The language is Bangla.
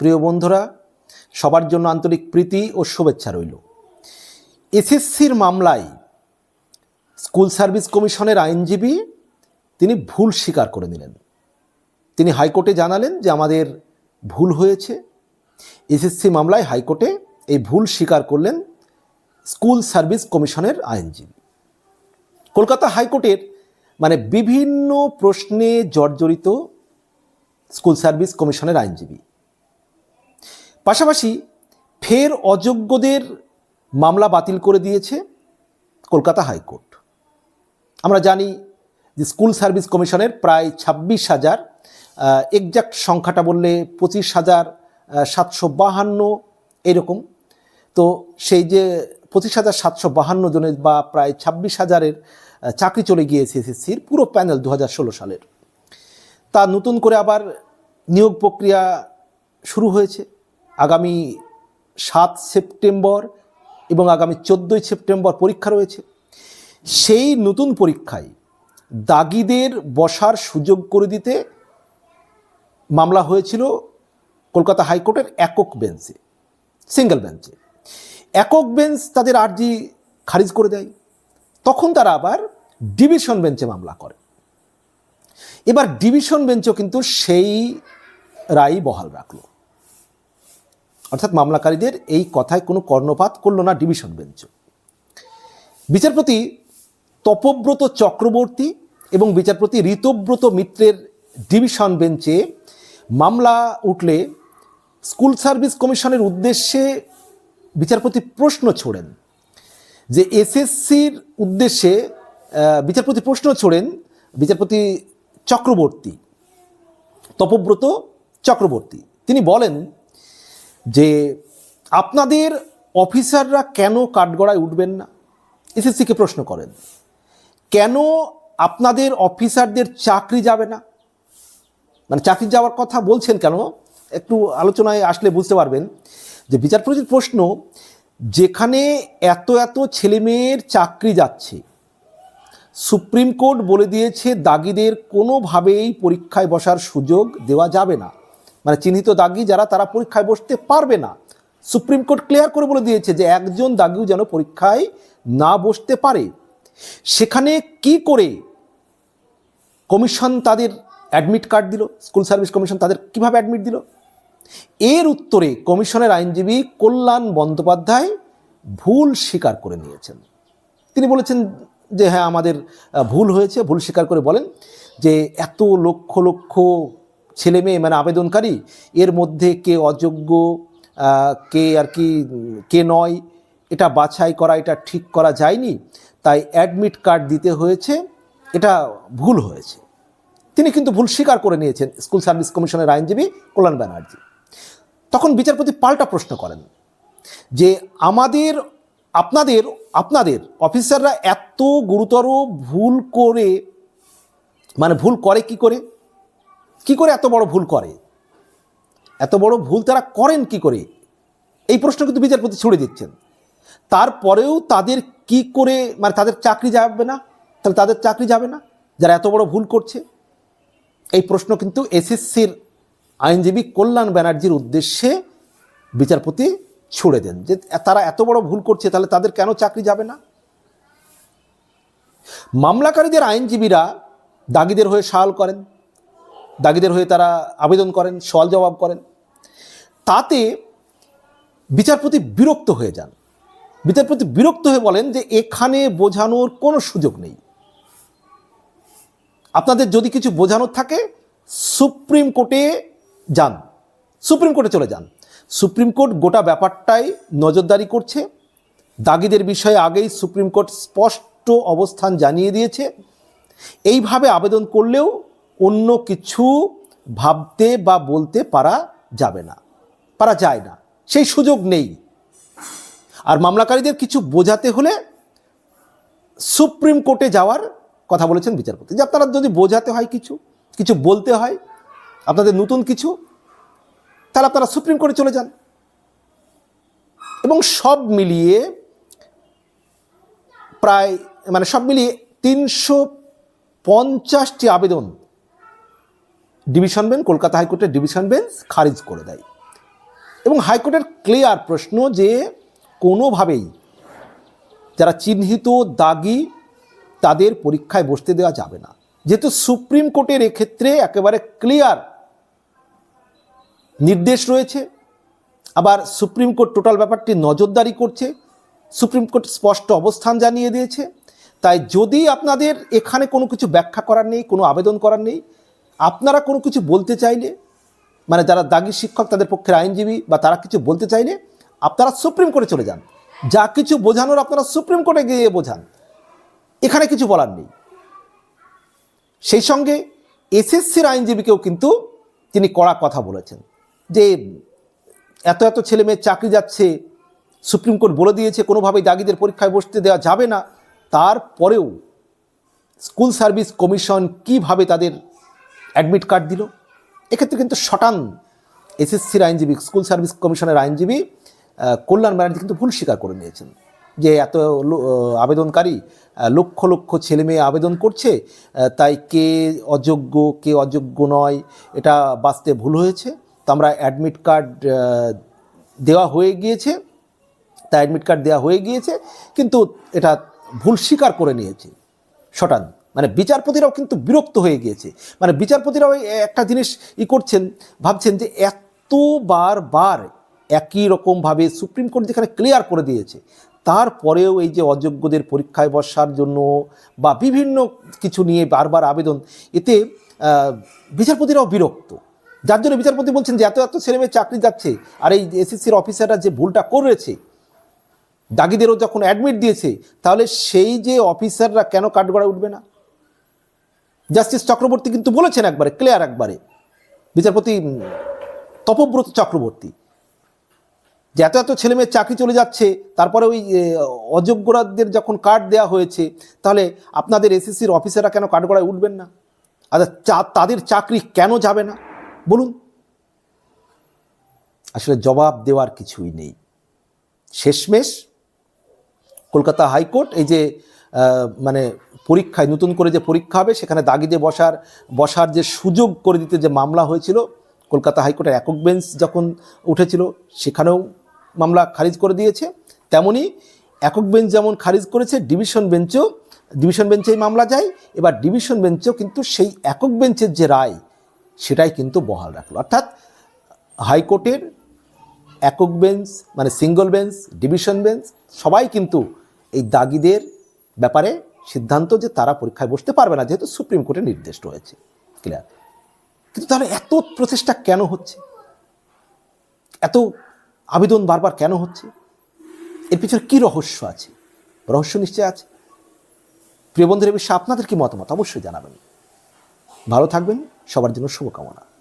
প্রিয় বন্ধুরা, সবার জন্য আন্তরিক প্রীতি ও শুভেচ্ছা রইল। এসএসসির মামলায় স্কুল সার্ভিস কমিশনের আইনজীবী তিনি ভুল স্বীকার করে নিলেন। তিনি হাইকোর্টে জানালেন যে আমাদের ভুল হয়েছে। এসএসসি মামলায় হাইকোর্টে এই ভুল স্বীকার করলেন স্কুল সার্ভিস কমিশনের আইনজীবী। কলকাতা হাইকোর্টের মানে বিভিন্ন প্রশ্নে জর্জরিত স্কুল সার্ভিস কমিশনের আইনজীবী। পাশাপাশি ফের অযোগ্যদের মামলা বাতিল করে দিয়েছে কলকাতা হাইকোর্ট। আমরা জানি যে স্কুল সার্ভিস কমিশনের প্রায় ছাব্বিশ হাজার এক্সাক্ট সংখ্যাটা বললে পঁচিশ হাজার সাতশো বাহান্ন এরকম। তো সেই যে পঁচিশ হাজার, সাতশো বাহান্ন জনের বা প্রায় ছাব্বিশ হাজারের চাকরি চলে গিয়েছে এসএসসির পুরো প্যানেল দু হাজার ষোলো সালের। তা নতুন করে আবার নিয়োগ প্রক্রিয়া শুরু হয়েছে। আগামী সাত সেপ্টেম্বর এবং আগামী চোদ্দোই সেপ্টেম্বর পরীক্ষা রয়েছে। সেই নতুন পরীক্ষায় দাগিদের বসার সুযোগ করে দিতে মামলা হয়েছিল কলকাতা হাইকোর্টের একক বেঞ্চে, সিঙ্গেল বেঞ্চে। একক বেঞ্চ তাদের আর্জি খারিজ করে দেয়। তখন তারা আবার ডিভিশন বেঞ্চে মামলা করে। এবার ডিভিশন বেঞ্চও কিন্তু সেই রায় বহাল রাখল। অর্থাৎ মামলাকারীদের এই কথায় কোনো কর্ণপাত করল না ডিভিশন বেঞ্চ। বিচারপতি তপব্রত চক্রবর্তী এবং বিচারপতি ঋতব্রত মিত্রের ডিভিশন বেঞ্চে মামলা উঠলে স্কুল সার্ভিস কমিশনের উদ্দেশ্যে বিচারপতি প্রশ্ন ছোড়েন যে এসএসসির উদ্দেশ্যে বিচারপতি প্রশ্ন ছোড়েন বিচারপতি চক্রবর্তী, তপব্রত চক্রবর্তী। তিনি বলেন যে আপনাদের অফিসাররা কেন কাঠগড়ায় উঠবেন না? এসএসসিকে প্রশ্ন করেন। কেন আপনাদের অফিসারদের চাকরি যাবে না? মানে চাকরি যাওয়ার কথা বলছেন কেন? একটু আলোচনায় আসলে বুঝতে পারবেন যে বিচারপতির প্রশ্ন, যেখানে এত এত ছেলেমেয়ের চাকরি যাচ্ছে, সুপ্রিম কোর্ট বলে দিয়েছে দাগিদের কোনোভাবেই পরীক্ষায় বসার সুযোগ দেওয়া যাবে না। মানে চিহ্নিত দাগি যারা, তারা পরীক্ষায় বসতে পারবে না। সুপ্রিম কোর্ট ক্লিয়ার করে বলে দিয়েছে যে একজন দাগিও যেন পরীক্ষায় না বসতে পারে। সেখানে কি করে কমিশন তাদের অ্যাডমিট কার্ড দিল? স্কুল সার্ভিস কমিশন তাদের কীভাবে অ্যাডমিট দিল? এর উত্তরে কমিশনের আইনজীবী কল্যাণ বন্দ্যোপাধ্যায় ভুল স্বীকার করে নিয়েছেন। তিনি বলেছেন যে হ্যাঁ আমাদের ভুল হয়েছে। ভুল স্বীকার করে বলেন যে, এত লক্ষ লক্ষ ছেলে মেয়ে মানে আবেদনকারী, এর মধ্যে কে অযোগ্য কে আর কি, কে নয়, এটা বাছাই করা, এটা ঠিক করা যায়নি, তাই অ্যাডমিট কার্ড দিতে হয়েছে, এটা ভুল হয়েছে। তিনি কিন্তু ভুল স্বীকার করে নিয়েছেন স্কুল সার্ভিস কমিশনের আইনজীবী কল্যাণ ব্যানার্জি। তখন বিচারপতি পাল্টা প্রশ্ন করেন যে, আমাদের, আপনাদের আপনাদের অফিসাররা এত গুরুতর ভুল করে মানে ভুল করে কি করে? কি করে এত বড় ভুল করে? এত বড় ভুল তারা করেন কি করে? এই প্রশ্ন কিন্তু বিচারপতি ছুড়ে দিচ্ছেন। তারপরেও তাদের কি করে মানে তাদের চাকরি যাবে না? তাহলে তাদের চাকরি যাবে না? যারা এত বড় ভুল করছে? এই প্রশ্ন কিন্তু এসএসসির আইনজীবী কল্যাণ ব্যানার্জির উদ্দেশ্যে বিচারপতি ছুড়ে দেন যে তারা এত বড় ভুল করছে, তাহলে তাদের কেন চাকরি যাবে না? মামলাকারীদের আইনজীবীরা দাগিদের হয়ে সওয়াল করেন। দাগিদের হয়ে তারা আবেদন করেন, সওয়াল জবাব করেন। তাতে বিচারপতি বিরক্ত হয়ে যান। বিচারপতি বিরক্ত হয়ে বলেন যে এখানে বোঝানোর কোনো সুযোগ নেই। আপনাদের যদি কিছু বোঝানোর থাকে, সুপ্রিম কোর্টে যান। সুপ্রিম কোর্টে চলে যান। সুপ্রিম কোর্ট গোটা ব্যাপারটাই নজরদারি করছে। দাগিদের বিষয়ে আগেই সুপ্রিম কোর্ট স্পষ্ট অবস্থান জানিয়ে দিয়েছে। এইভাবে আবেদন করলেও অন্য কিছু ভাবতে বা বলতে পারা যাবে না, পারা যায় না। সেই সুযোগ নেই। আর মামলাকারীদের কিছু বোঝাতে হলে সুপ্রিম কোর্টে যাওয়ার কথা বলেছেন বিচারপতি। যে আপনারা যদি বোঝাতে হয় কিছু কিছু বলতে হয়, আপনাদের নতুন কিছু, তাহলে আপনারা সুপ্রিম কোর্টে চলে যান। এবং সব মিলিয়ে প্রায় মানে সব মিলিয়ে তিনশো পঞ্চাশটি আবেদন ডিভিশন বেঞ্চ, কলকাতা হাইকোর্টের ডিভিশন বেঞ্চ খারিজ করে দেয়। এবং হাইকোর্টের ক্লিয়ার প্রশ্ন যে কোনোভাবেই যারা চিহ্নিত দাগি তাদের পরীক্ষায় বসতে দেওয়া যাবে না। যেহেতু সুপ্রিম কোর্টের এক্ষেত্রে একেবারে ক্লিয়ার নির্দেশ রয়েছে, আবার সুপ্রিম কোর্ট টোটাল ব্যাপারটি নজরদারি করছে, সুপ্রিম কোর্ট স্পষ্ট অবস্থান জানিয়ে দিয়েছে। তাই যদি আপনাদের এখানে কোনো কিছু ব্যাখ্যা করার নেই, কোনো আবেদন করার নেই আপনারা কোনো কিছু বলতে চাইলে মানে যারা দাগি শিক্ষক তাদের পক্ষের আইনজীবী বা তারা কিছু বলতে চাইলে, আপনারা সুপ্রিম কোর্টে চলে যান। যা কিছু বোঝানোর আপনারা সুপ্রিম কোর্টে গিয়ে বোঝান। এখানে কিছু বলার নেই। সেই সঙ্গে এসএসসির আইনজীবীকেও কিন্তু তিনি কড়া কথা বলেছেন যে এত এত ছেলে মেয়ের চাকরি যাচ্ছে, সুপ্রিম কোর্ট বলে দিয়েছে, কোনোভাবেই দাগিদের পরীক্ষায় বসতে দেওয়া যাবে না। তারপরেও স্কুল সার্ভিস কমিশন কীভাবে তাদের অ্যাডমিট কার্ড দিল। এক্ষেত্রে কিন্তু শটান এসএসসির আইনজীবী, স্কুল সার্ভিস কমিশনের আইনজীবী কল্যাণ ব্যানার্জি কিন্তু ভুল স্বীকার করে নিয়েছেন। যে এত আবেদনকারী লক্ষ লক্ষ ছেলে মেয়ে আবেদন করছে তাই কে অযোগ্য কে অযোগ্য নয়, এটা বাঁচতে ভুল হয়েছে। তো আমরা অ্যাডমিট কার্ড দেওয়া হয়ে গিয়েছে। তা অ্যাডমিট কার্ড দেওয়া হয়ে গিয়েছে, কিন্তু এটা ভুল স্বীকার করে নিয়েছে। শটান। মানে বিচারপতিরাও কিন্তু বিরক্ত হয়ে গিয়েছে। মানে বিচারপতিরাও একটা জিনিস ই করছেন, ভাবছেন যে এত বার বার একই রকমভাবে সুপ্রিম কোর্ট যেখানে ক্লিয়ার করে দিয়েছে, তারপরেও এই যে অযোগ্যদের পরীক্ষায় বসার জন্য বা বিভিন্ন কিছু নিয়ে বারবার আবেদন, এতে বিচারপতিরাও বিরক্ত। যার জন্য বিচারপতি বলছেন যে এত এত ছেলে মেয়ে চাকরি যাচ্ছে, আর এই এসএসসির অফিসাররা যে ভুলটা করেছে, দাগিদেরও যখন অ্যাডমিট দিয়েছে, তাহলে সেই যে অফিসাররা কেন কাঠগড়ায় উঠবে না? জাস্টিস চক্রবর্তী কিন্তু বলেছেন একবারে ক্লিয়ার একবারে। বিচারপতি তপব্রত চক্রবর্তী, যে এত এত ছেলে মেয়ের চাকরি চলে যাচ্ছে, তারপরে ওই অযোগ্যরাদের যখন কার্ড দেওয়া হয়েছে, তাহলে আপনাদের এসএসসির অফিসাররা কেন কাঠগড়ায় উঠবেন না? আচ্ছা তাদের চাকরি কেন যাবে না? বলুন। আসলে জবাব দেওয়ার কিছুই নেই। শেষমেশ কলকাতা হাইকোর্ট এই যে মানে পরীক্ষায়, নতুন করে যে পরীক্ষা হবে, সেখানে দাগিদে বসার বসার যে সুযোগ করে দিতে যে মামলা হয়েছিল, কলকাতা হাইকোর্টের একক বেঞ্চ যখন উঠেছিল, সেখানেও মামলা খারিজ করে দিয়েছে। তেমনি একক বেঞ্চ যেমন খারিজ করেছে, ডিভিশন বেঞ্চও, ডিভিশন বেঞ্চেই মামলা যায়। এবার ডিভিশন বেঞ্চও কিন্তু সেই একক বেঞ্চের যে রায়, সেটাই কিন্তু বহাল রাখল। অর্থাৎ হাইকোর্টের একক বেঞ্চ মানে সিঙ্গল বেঞ্চ, ডিভিশন বেঞ্চ, সবাই কিন্তু এই দাগিদের ব্যাপারে সিদ্ধান্ত যে তারা পরীক্ষায় বসতে পারবে না, যেহেতু সুপ্রিম কোর্টের নির্দেশ রয়েছে। ক্লিয়ার? কিন্তু তাহলে এত প্রচেষ্টা কেন হচ্ছে? এত আবেদন বারবার কেন হচ্ছে? এর পিছনে কী রহস্য আছে? রহস্য নিশ্চয় আছে? প্রিয় বন্ধুরা বিষয়ে আপনাদের কি মতামত? অবশ্যই জানাবেন। ভালো থাকবেন, সবার জন্য শুভকামনা।